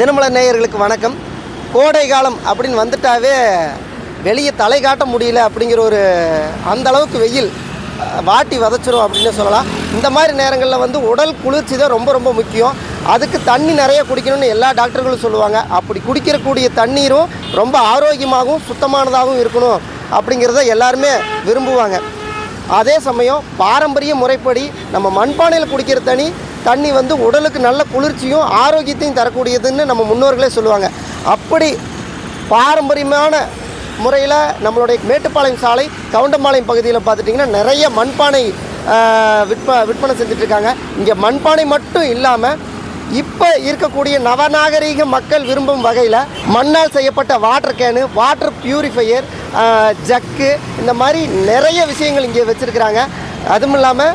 தினமலர் நேயர்களுக்கு வணக்கம். கோடை காலம் அப்படின்னு வந்துட்டாவே வெளியே தலை காட்ட முடியல அப்படிங்கிற ஒரு அந்த அளவுக்கு வெயில் வாட்டி வதச்சிரும் அப்படின்னு சொல்லலாம். இந்த மாதிரி நேரங்களில் வந்து உடல் குளிர்ச்சி தான் ரொம்ப ரொம்ப முக்கியம். அதுக்கு தண்ணி நிறைய குடிக்கணும்னு எல்லா டாக்டர்களும் சொல்லுவாங்க. அப்படி குடிக்கிறக்கூடிய தண்ணீரும் ரொம்ப ஆரோக்கியமாகவும் சுத்தமானதாகவும் இருக்கணும் அப்படிங்கிறத எல்லாருமே விரும்புவாங்க. அதே சமயம் பாரம்பரிய முறைப்படி நம்ம மண்பானையில் குடிக்கிற தண்ணி தண்ணி வந்து உடலுக்கு நல்ல குளிர்ச்சியும் ஆரோக்கியத்தையும் தரக்கூடியதுன்னு நம்ம முன்னோர்களே சொல்லுவாங்க. அப்படி பாரம்பரியமான முறையில் நம்மளுடைய மேட்டுப்பாளையம் சாலை கவுண்டம்பாளையம் பகுதியில் பார்த்துட்டிங்கன்னா நிறைய மண்பானை விற்ப விற்பனை செஞ்சிட்ருக்காங்க இங்கே மண்பானை மட்டும் இல்லாமல் இப்போ இருக்கக்கூடிய நவநாகரீக மக்கள் விரும்பும் வகையில் மண்ணால் செய்யப்பட்ட water can water purifier jug இந்த மாதிரி நிறைய விஷயங்கள் இங்கே வச்சுருக்கிறாங்க. அதுவும் இல்லாமல்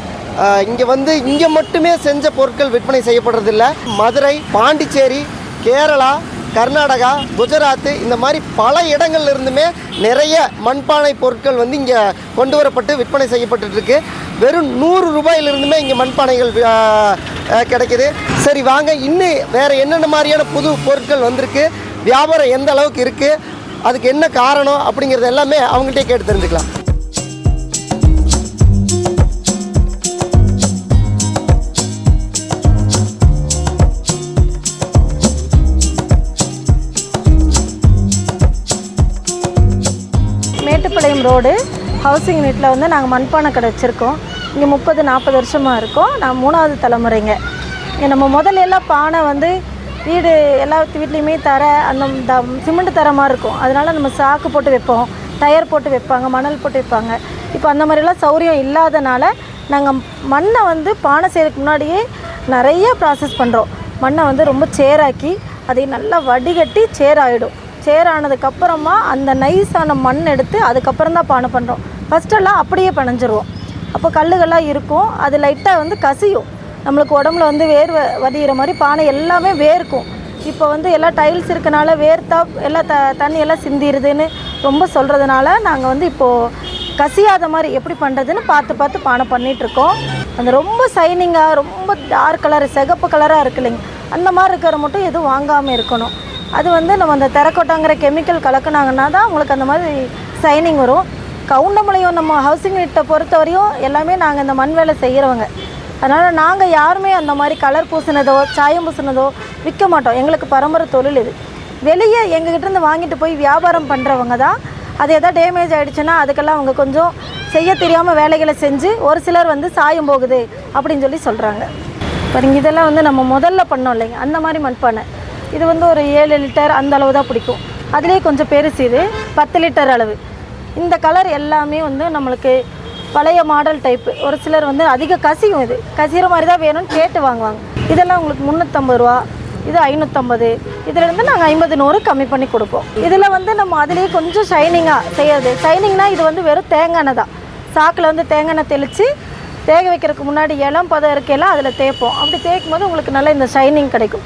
இங்கே வந்து இங்கே மட்டுமே செஞ்ச பொருட்கள் விற்பனை செய்யப்படுறதில்ல. மதுரை பாண்டிச்சேரி கேரளா கர்நாடகா குஜராத்து இந்த மாதிரி பல இடங்கள்ல இருந்துமே நிறைய மண்பானை பொருட்கள் வந்து இங்கே கொண்டு வரப்பட்டு விற்பனை செய்யப்பட்டுருக்கு வெறும் நூறு ரூபாயிலிருந்துமே இங்கே மண்பானைகள் கிடைக்குது. சரி வாங்க. இன்னும் வேற என்னென்ன மாதிரியான புது பொருட்கள் வந்திருக்கு? வியாபாரம் எந்த அளவுக்கு இருக்கு? அதுக்கு என்ன காரணம்? அப்படிங்கிறது எல்லாமே அவங்கள்ட்டே கேட்டு தெரிஞ்சுக்கலாம். மேட்டுப்பாளையம் ரோடு. ஹவுசிங் யூனிட்டில் வந்து நாங்கள் மண்பானை கடை வச்சுருக்கோம். இங்கே முப்பது நாற்பது வருஷமாக இருக்கோம். நான் மூணாவது தலைமுறைங்க. நம்ம முதல்ல எல்லாம் பானை வந்து வீடு எல்லா வீட்லேயுமே தர அந்த த சிமெண்ட் தர மாதிரி இருக்கும். அதனால் நம்ம சாக்கு போட்டு வைப்போம். டயர் போட்டு வைப்பாங்க மணல் போட்டு வைப்பாங்க. இப்போ அந்த மாதிரிலாம் சௌரியம் இல்லாதனால நாங்கள் மண்ணை வந்து பானை செய்கிறதுக்கு முன்னாடியே நிறைய ப்ராசஸ் பண்ணுறோம் மண்ணை வந்து ரொம்ப சேராக்கி அதை நல்லா வடிகட்டி சேராகிடும் சேரானதுக்கப்புறமா சேர் ஆனதுக்கப்புறமா அந்த நைஸான மண் எடுத்து அதுக்கப்புறம் தான் பானை பண்ணுறோம் ஃபஸ்ட்டெல்லாம் அப்படியே பிணைஞ்சிருவோம் அப்போ கல்லுகள்லாம் இருக்கும். அது லைட்டாக வந்து கசியும். நம்மளுக்கு உடம்புல வந்து வேர்வை வதியிற மாதிரி பானை எல்லாமே வேர்க்கும். இப்போ வந்து எல்லாம் டைல்ஸ் இருக்கனால வேர்த்தா எல்லாம் த தண்ணி எல்லாம் சிந்திடுதுன்னு ரொம்ப சொல்கிறதுனால நாங்கள் வந்து இப்போது கசியாத மாதிரி எப்படி பண்ணுறதுன்னு பார்த்து பார்த்து பானை பண்ணிகிட்ருக்கோம் அந்த ரொம்ப சைனிங்காக ரொம்ப டார்க் கலர் சிகப்பு கலராக இருக்கு இல்லைங்க. அந்த மாதிரி இருக்கிற மட்டும் எதுவும் வாங்காமல் இருக்கணும். அது வந்து நம்ம அந்த தெரக்கோட்டாங்கிற கெமிக்கல் கலக்குனாங்கன்னா தான் உங்களுக்கு அந்த மாதிரி சைனிங் வரும். கவுண்டமலையும் நம்ம ஹவுசிங் யூனிட்டை பொறுத்தவரையும் எல்லாமே நாங்கள் இந்த மண் வேலை செய்கிறவங்க அதனால் நாங்கள் யாருமே அந்த மாதிரி கலர் பூசினதோ சாயம் பூசினதோ விற்க மாட்டோம். எங்களுக்கு பரம்பரை தொழில் இது. வெளியே எங்ககிட்ட இருந்து வாங்கிட்டு போய் வியாபாரம் பண்ணுறவங்க தான். அது எதாவது டேமேஜ் ஆகிடுச்சுன்னா அதுக்கெல்லாம் அவங்க கொஞ்சம் செய்ய தெரியாமல் வேலைகளை செஞ்சு ஒரு சிலர் வந்து சாயம் போகுது அப்படின்னு சொல்லி சொல்கிறாங்க பாருங்க இதெல்லாம் வந்து நம்ம முதல்ல பண்ணோம் இல்லைங்க. அந்த மாதிரி மண்பானை. இது வந்து ஒரு ஏழு லிட்டர் அந்த அளவு தான் பிடிக்கும். அதுலேயே கொஞ்சம் பெருசு இது. பத்து லிட்டர் அளவு. இந்த கலர் எல்லாமே வந்து நம்மளுக்கு பழைய மாடல் டைப்பு ஒரு சிலர் வந்து அதிக கசியும் இது. கசிகிற மாதிரி தான் வேணும்னு கேட்டு வாங்குவாங்க. இதெல்லாம் உங்களுக்கு முந்நூற்றம்பது ரூபா இது ஐநூற்றம்பது இதிலேருந்து நாங்கள் ஐம்பது நூறு கம்மி பண்ணி கொடுப்போம். இதில் வந்து நம்ம அதுலேயே கொஞ்சம் ஷைனிங்காக செய்யறது. ஷைனிங்னால் இது வந்து வெறும் தேங்காய் எண்ணெய் தான். சாக்கில் வந்து தேங்காய் எண்ணெய் தெளித்து தேக வைக்கிறதுக்கு முன்னாடி இளம் பதம் இருக்கையெல்லாம் அதில் தேய்ப்போம். அப்படி தேய்க்கும் போது உங்களுக்கு நல்ல இந்த ஷைனிங் கிடைக்கும்.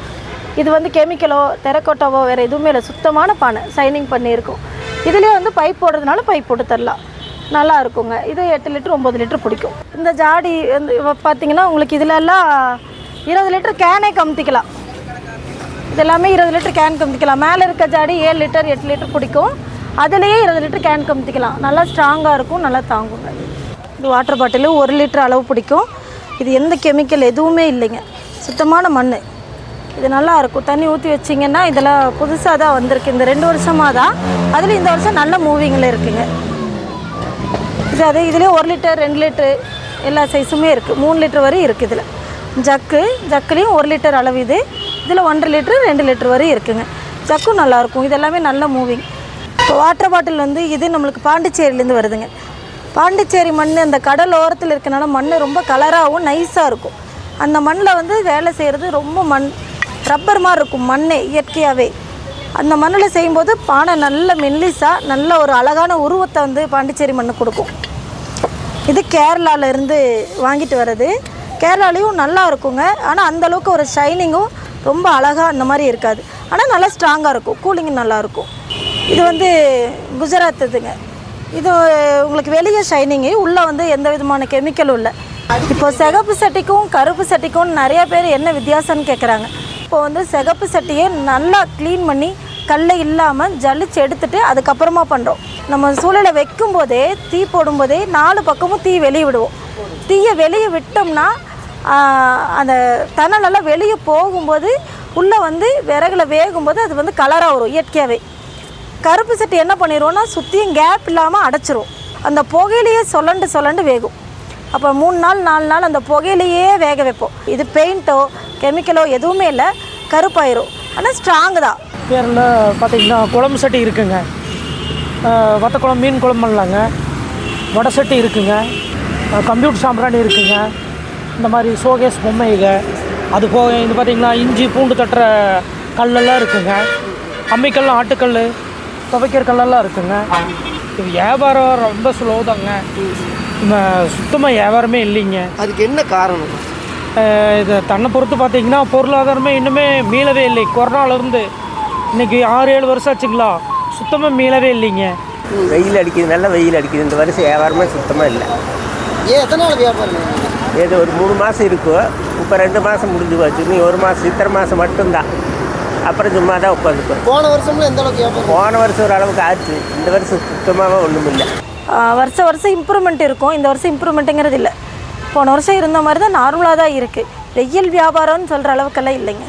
இது வந்து கெமிக்கலோ தெரக்கோட்டாவோ வேறு எதுவுமே இல்லை. சுத்தமான பானை. ஷைனிங் பண்ணியிருக்கும். இதுலேயே வந்து பைப் போடுறதுனால பைப் போட்டு தரலாம். நல்லா இருக்குங்க. இது எட்டு லிட்டர் ஒம்பது லிட்டர் பிடிக்கும். இந்த ஜாடி வந்து பார்த்தீங்கன்னா உங்களுக்கு இதிலெல்லாம் இருபது லிட்டர் கேனே கமுத்திக்கலாம். இது எல்லாமே இருபது லிட்டர் கேன் கமுத்திக்கலாம். மேலே இருக்க ஜாடி ஏழு லிட்டர் எட்டு லிட்டர் பிடிக்கும். அதுலேயே இருபது லிட்டர் கேன் கமுத்திக்கலாம். நல்லா ஸ்ட்ராங்காக இருக்கும் நல்லா தாங்குங்க. இது வாட்டர் பாட்டிலு ஒரு லிட்டர் அளவு பிடிக்கும். இது எந்த கெமிக்கல் எதுவுமே இல்லைங்க. சுத்தமான மண் இது நல்லா இருக்கும் தண்ணி ஊற்றி வச்சிங்கன்னா இதெல்லாம் புதுசாக தான் வந்திருக்கு. இந்த ரெண்டு வருஷமாக தான். அதில் இந்த வருஷம் நல்ல மூவிங்கில் இருக்குங்க. இது அது இதுலேயே ஒரு லிட்டர் ரெண்டு லிட்டரு எல்லா சைஸுமே இருக்குது மூணு லிட்டர் வரையும் இருக்குது இதில். ஜக்கு ஜக்குலேயும் ஒரு லிட்டர் அளவு இது. இதில் ஒன்றரை லிட்டரு ரெண்டு லிட்டர் வரையும் இருக்குதுங்க ஜக்கும் நல்லாயிருக்கும். இது எல்லாமே நல்ல மூவிங். இப்போ வாட்டர் பாட்டில் வந்து இது நம்மளுக்கு பாண்டிச்சேரியிலேருந்து வருதுங்க. பாண்டிச்சேரி மண் அந்த கடல் ஓரத்தில் இருக்கனால மண் ரொம்ப கலராகவும் நைஸாக இருக்கும். அந்த மண்ணில் வந்து வேலை செய்கிறது ரொம்ப மண். ரப்பர் மாதிரி இருக்கும் மண்ணே இயற்கையாகவே அந்த மண்ணில் செய்யும்போது பானை நல்ல மெல்லிஸாக நல்ல ஒரு அழகான உருவத்தை வந்து பாண்டிச்சேரி மண்ணு கொடுக்கும். இது கேரளாவிலேருந்து வாங்கிட்டு வர்றது. கேரளாலேயும் நல்லா இருக்குங்க. ஆனால் அந்தளவுக்கு ஒரு ஷைனிங்கும் ரொம்ப அழகாக அந்த மாதிரி இருக்காது. ஆனால் நல்லா ஸ்ட்ராங்காக இருக்கும். கூலிங்கும் நல்லாயிருக்கும் இது வந்து குஜராத் இதுங்க இது உங்களுக்கு வெளியே ஷைனிங்கு உள்ளே வந்து எந்த விதமான கெமிக்கலும் இல்லை. இப்போ சிகப்பு சட்டிக்கும் கருப்பு சட்டிக்கும் நிறைய பேர் என்ன வித்தியாசம்னு கேட்குறாங்க இப்போ வந்து சிகப்பு சட்டியை நல்லா க்ளீன் பண்ணி கல்லை இல்லாமல் ஜலிச்சு எடுத்துட்டு அதுக்கப்புறமா பண்ணுறோம் நம்ம சூழலை வைக்கும்போதே தீ போடும்போதே நாலு பக்கமும் தீ வெளியே விடுவோம். தீயை வெளியே விட்டோம்னா அந்த தணலெல்லாம் வெளியே போகும்போது உள்ளே வந்து விறகுல வேகும்போது அது வந்து கலராக வரும் இயற்கையாகவே கருப்பு சட்டி என்ன பண்ணிடுவோம்னா சுற்றியும் கேப் இல்லாமல் அடைச்சிரும். அந்த புகையிலேயே சொல்லண்டு சொல்லண்டு வேகும். அப்போ மூணு நாள் நாலு நாள் அந்த புகையிலேயே வேக வைப்போம். இது பெயிண்ட்டோ கெமிக்கலோ எதுவுமே இல்லை கருப்பாயிரும். ஆனால் ஸ்ட்ராங்கு தான். பேரில் பார்த்தீங்கன்னா குழம்பு சட்டி இருக்குங்க. வத்த குழம்பு மீன் குழம்பு பண்ணலாங்க. வடை சட்டி இருக்குங்க. கம்ப்யூட்டர் சாம்பிராணி இருக்குங்க. இந்த மாதிரி ஷோகேஸ் பொம்மைங்க. அது போக இது பார்த்திங்கன்னா இஞ்சி பூண்டு தட்டுற கல்லெல்லாம் இருக்குங்க. அம்மிக்கல் ஆட்டுக்கல் துவைக்கிற கல்லெல்லாம் இருக்குங்க. இது வியாபாரம் ரொம்ப ஸ்லோ தாங்க. சுத்தமாக வியாபாரமே இல்லைங்க. அதுக்கு என்ன காரணம்? இது தன்னை பொறுத்து பார்த்தீங்கன்னா பொருளாதாரமே இன்னுமே மீளவே இல்லை. கொரோனாலேருந்து இன்னைக்கு ஆறு ஏழு வருஷம் ஆச்சுங்களா? சுத்தமாக மீளவே இல்லைங்க. வெயில் அடிக்குது நல்ல வெயில் அடிக்குது. இந்த வருஷம் வியாபாரமே சுத்தமாக இல்லை. ஏன் எதனால் வியாபாரம் ஏதோ ஒரு மூணு மாதம் இருக்கும். இப்போ ரெண்டு மாதம் முடிஞ்சு போச்சு. நீ ஒரு மாதம் இத்தனை மாதம் மட்டும்தான். அப்புறம் சும்மா தான் உட்காந்துக்கும் போன வருஷம்ல எந்த அளவுக்கு வியாபாரம்? போன வருஷம் ஒரு அளவுக்கு ஆச்சு. இந்த வருஷம் சுத்தமாகவே ஒன்றும் இல்லை வருஷம் வருஷம் இம்ப்ரூவ்மெண்ட் இருக்கும். இந்த வருஷம் இம்ப்ரூவ்மெண்ட்டுங்கிறது இல்லை. போன வருஷம் இருந்த மாதிரி தான் நார்மலாக தான் இருக்குது வெயில் வியாபாரம்னு சொல்கிற அளவுக்கெல்லாம் இல்லைங்க.